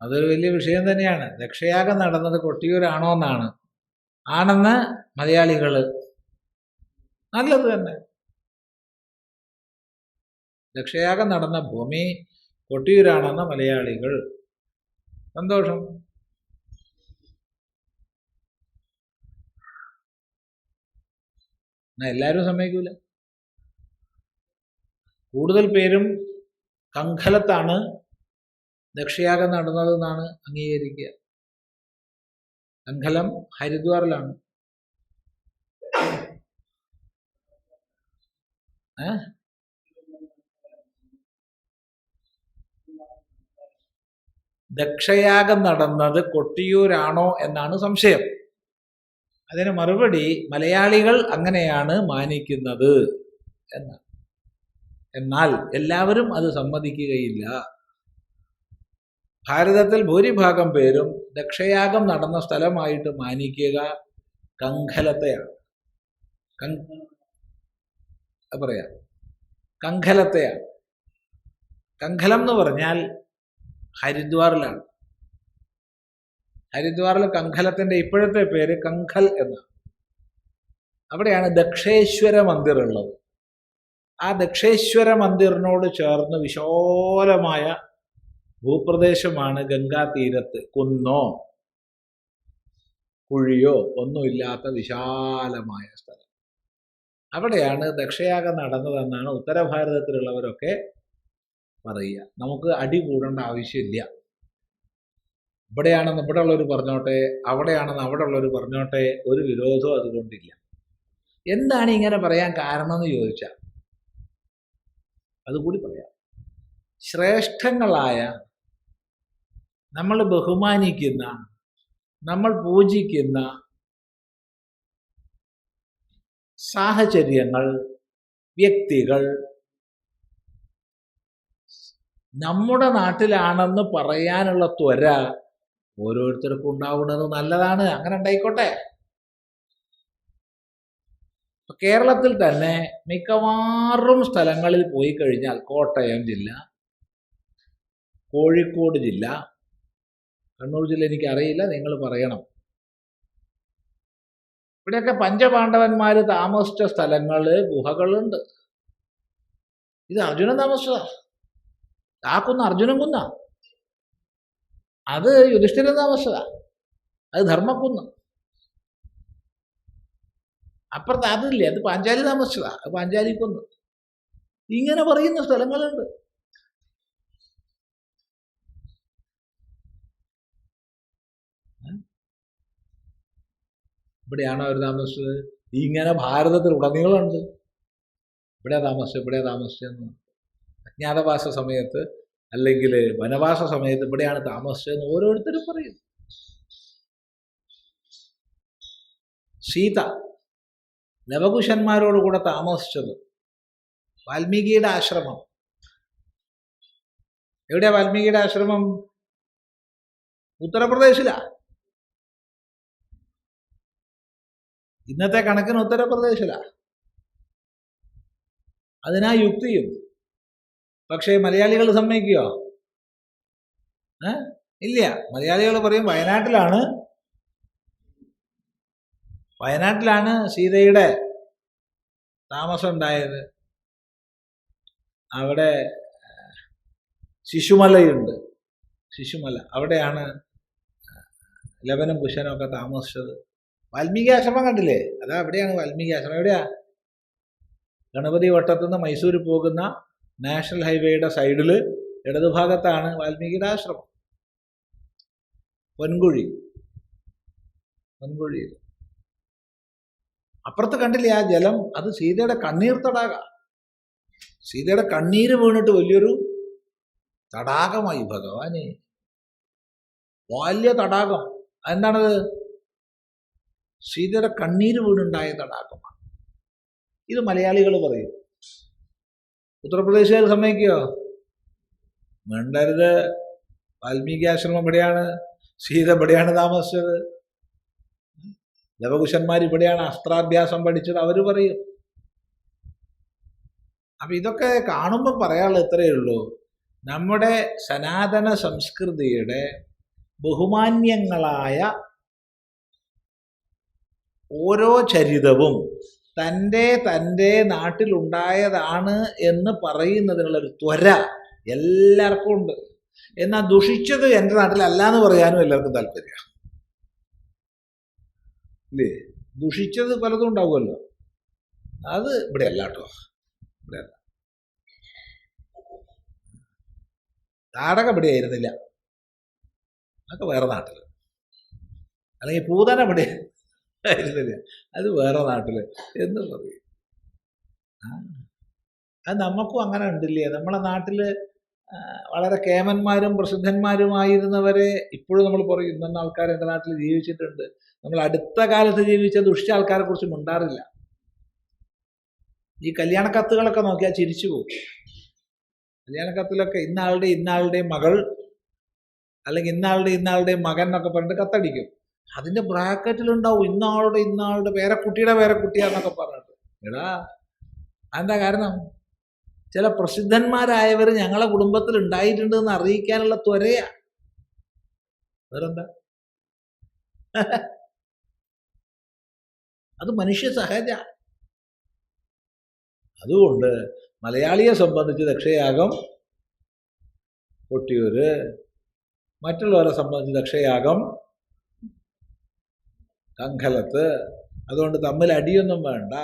അതൊരു വലിയ വിഷയം തന്നെയാണ്. ദക്ഷയാഗം നടന്നത് കൊട്ടിയൂരാണോ എന്നാണ്. ആണെന്ന് മലയാളികൾ നല്ലത് തന്നെ. ദക്ഷയാഗം നടന്ന ഭൂമി കൊട്ടിയൂരാണെന്ന മലയാളികൾ സന്തോഷം. എന്നാ എല്ലാവരും സമ്മതിക്കൂല. കൂടുതൽ പേരും കങ്കലത്താണ് ദക്ഷയാഗം നടന്നതെന്നാണ് അംഗീകരിക്കുക. കങ്കലം ഹരിദ്വാറിലാണ്. ദക്ഷയാഗം നടന്നത് കൊട്ടിയൂരാണോ എന്നാണ് സംശയം. അതിന് മറുപടി മലയാളികൾ അങ്ങനെയാണ് മാനിക്കുന്നത് എന്നാണ്. എന്നാൽ എല്ലാവരും അത് സമ്മതിക്കുകയില്ല. ഭാരതത്തിൽ ഭൂരിഭാഗം പേരും ദക്ഷയാഗം നടന്ന സ്ഥലമായിട്ട് മാനിക്കുക കങ്കലത്തെയാണ്. കങ് പറയാ പറയാം. കങ്കലത്തെയാണ്. കങ്കലം എന്ന് പറഞ്ഞാൽ ഹരിദ്വാറിലാണ്. ഹരിദ്വാറിൽ കങ്കലത്തിന്റെ ഇപ്പോഴത്തെ പേര് കങ്കൽ എന്നാണ്. അവിടെയാണ് ദക്ഷേശ്വര മന്ദിർ ഉള്ളത് ആ ദക്ഷേശ്വര മന്ദിറിനോട് ചേർന്ന് വിശാലമായ ഭൂപ്രദേശമാണ് ഗംഗാ തീരത്ത് കുന്നോ കുഴിയോ ഒന്നുമില്ലാത്ത വിശാലമായ സ്ഥലം. അവിടെയാണ് ദക്ഷയാഗം നടന്നതെന്നാണ് ഉത്തരഭാരതത്തിലുള്ളവരൊക്കെ പറയുക. നമുക്ക് അടി കൂടേണ്ട ആവശ്യമില്ല. ഇവിടെയാണെന്ന് ഇവിടെ ഉള്ളവർ പറഞ്ഞോട്ടെ അവിടെയാണെന്ന് അവിടെ ഉള്ളവർ പറഞ്ഞോട്ടെ ഒരു വിരോധവും അതുകൊണ്ടില്ല. എന്താണ് ഇങ്ങനെ പറയാൻ കാരണം എന്ന് ചോദിച്ചാൽ അതുകൂടി പറയാം. ശ്രേഷ്ഠങ്ങളായ നമ്മൾ ബഹുമാനിക്കുന്ന നമ്മൾ പൂജിക്കുന്ന സാഹചര്യങ്ങൾ വ്യക്തികൾ നമ്മുടെ നാട്ടിലാണെന്ന് പറയാനുള്ള ത്വര ഓരോരുത്തർക്കും ഉണ്ടാവുന്നത് നല്ലതാണ്. അങ്ങനെ ഉണ്ടായിക്കോട്ടെ. കേരളത്തിൽ തന്നെ മിക്കവാറും സ്ഥലങ്ങളിൽ പോയി കഴിഞ്ഞാൽ കോട്ടയം ജില്ല കോഴിക്കോട് ജില്ല കണ്ണൂർ ജില്ല എനിക്കറിയില്ല നിങ്ങൾ പറയണം. ഇവിടെയൊക്കെ പഞ്ചപാണ്ഡവന്മാർ താമസിച്ച സ്ഥലങ്ങൾ ഗുഹകളുണ്ട്. ഇത് അർജുനൻ താമസിച്ചതാ. ആ അർജുനൻ കുന്ന. അത് യുധിഷ്ഠിരൻ താമസിച്ചതാ. അത് ധർമ്മക്കുന്ന്. അപ്പുറത്ത് അതില്ലേ അത് പാഞ്ചാലി താമസിച്ചതാ അത് പാഞ്ചാലി ഇങ്ങനെ പറയുന്ന സ്ഥലങ്ങളുണ്ട്. ഇവിടെയാണോ അവർ താമസിച്ചത്? ഇങ്ങനെ ഭാരതത്തിൽ ഉടനീളമുണ്ട്. ഇവിടെ താമസിച്ചത് ഇവിടെ താമസിച്ചെന്ന് അജ്ഞാതവാസ സമയത്ത് അല്ലെങ്കിൽ വനവാസ സമയത്ത് ഇവിടെയാണ് താമസിച്ചതെന്ന് ഓരോരുത്തരും പറയും. സീത. ലവകുശന്മാരോട് കൂടെ താമസിച്ചത് വാൽമീകിയുടെ ആശ്രമം. എവിടെയാ വാൽമീകിയുടെ ആശ്രമം? ഉത്തർപ്രദേശിലാ. ഇന്നത്തെ കണക്കിന് ഉത്തർപ്രദേശിലാ. അതിനാ യുക്തിയും. പക്ഷേ മലയാളികൾ സമ്മതിക്കുകയോ ഏ? ഇല്ല. മലയാളികൾ പറയും വയനാട്ടിലാണ് വയനാട്ടിലാണ് സീതയുടെ താമസം ഉണ്ടായത്. അവിടെ ശിശുമലയുണ്ട്. ശിശുമല. അവിടെയാണ് ലവനും കുശനും ഒക്കെ താമസിച്ചത്. വാൽമീകി ആശ്രമം കണ്ടില്ലേ? അതാ അവിടെയാണ് വാൽമീകി ആശ്രമം. എവിടെയാ? ഗണപതി വട്ടത്തുനിന്ന് മൈസൂർ പോകുന്ന നാഷണൽ ഹൈവേയുടെ സൈഡിൽ ഇടതുഭാഗത്താണ് വാൽമീകിയുടെ ആശ്രമം. പൊൻകുഴി. പൊൻകുഴിയിൽ അപ്പുറത്ത് കണ്ടില്ലേ ആ ജലം? അത് സീതയുടെ കണ്ണീർ തടാക. സീതയുടെ കണ്ണീര് വീണിട്ട് വലിയൊരു തടാകമായി ഭഗവാനെ. വലിയ തടാകം. എന്താണത് സീതയുടെ കണ്ണീര് വീണുണ്ടായ തടാകമാണ്. ഇത് മലയാളികൾ പറയും. ഉത്തർപ്രദേശുകാർ സമ്മതിക്കോ? വേണ്ടരുത് വാൽമീകി ആശ്രമം ഇവിടെയാണ്. സീത ഇവിടെയാണ് താമസിച്ചത്. ലവകുശന്മാർ ഇവിടെയാണ് അസ്ത്രാഭ്യാസം പഠിച്ചത്. അവർ പറയും. അപ്പൊ ഇതൊക്കെ കാണുമ്പോൾ പറയാനുള്ള ഇത്രയേ ഉള്ളൂ. നമ്മുടെ സനാതന സംസ്കൃതിയുടെ ബഹുമാന്യങ്ങളായ ഓരോ ചരിതവും തന്റെ തന്റെ നാട്ടിലുണ്ടായതാണ് എന്ന് പറയുന്നതിനുള്ളൊരു ത്വര എല്ലാവർക്കും ഉണ്ട്. എന്നാൽ ദുഷിച്ചത് എന്റെ നാട്ടിലല്ല എന്ന് പറയാനും എല്ലാവർക്കും താല്പര്യം ഇല്ലേ? ദുഷിച്ചത് പലതും ഉണ്ടാവുമല്ലോ. അത് ഇവിടെ അല്ല കേട്ടോ. ഇവിടെ അല്ല. താടക ഇവിടെ ആയിരുന്നില്ല. അതൊക്കെ വേറെ നാട്ടിൽ അല്ലെങ്കിൽ പൂതന ഇവിടെ ആയിരുന്നില്ല. അത് വേറെ നാട്ടിൽ എന്ന് പറയും. അത് നമുക്കും അങ്ങനെ ഉണ്ടില്ലേ? നമ്മളെ നാട്ടിൽ വളരെ കേമന്മാരും പ്രസിദ്ധന്മാരുമായിരുന്നവരെ ഇപ്പോഴും നമ്മൾ പറയും ഇന്ന ആൾക്കാർ എന്റെ നാട്ടിൽ ജീവിച്ചിട്ടുണ്ട്. നമ്മൾ അടുത്ത കാലത്ത് ജീവിച്ച ദുഷ്ട ആൾക്കാരെ കുറിച്ച് മിണ്ടാറില്ല. ഈ കല്യാണ കത്തുകളൊക്കെ നോക്കിയാൽ ചിരിച്ചു പോകും. കല്യാണ കത്തിലൊക്കെ ഇന്നാളുടെ ഇന്നാളുടെ മകൾ അല്ലെങ്കിൽ ഇന്നാളുടെ ഇന്നാളുടെ മകൻ എന്നൊക്കെ പറഞ്ഞിട്ട് കത്തടിക്കും. അതിന്റെ ബ്രാക്കറ്റിലുണ്ടാവും ഇന്നാളുടെ ഇന്നാളുടെ പേരക്കുട്ടിയുടെ പേരക്കുട്ടിയാന്നൊക്കെ പറഞ്ഞിട്ട്. എടാ അതെന്താ കാരണം? ചില പ്രസിദ്ധന്മാരായവർ ഞങ്ങളെ കുടുംബത്തിൽ ഉണ്ടായിട്ടുണ്ട് എന്ന് അറിയിക്കാനുള്ള ത്വരയാ. വേറെന്താ? അത് മനുഷ്യ സഹജ. അതുകൊണ്ട് മലയാളിയെ സംബന്ധിച്ച് ദക്ഷയാഗം കൊട്ടിയൂര് മറ്റുള്ളവരെ സംബന്ധിച്ച് ദക്ഷയാഗം കങ്കലത്ത് അതുകൊണ്ട് തമ്മിൽ അടിയൊന്നും വേണ്ട.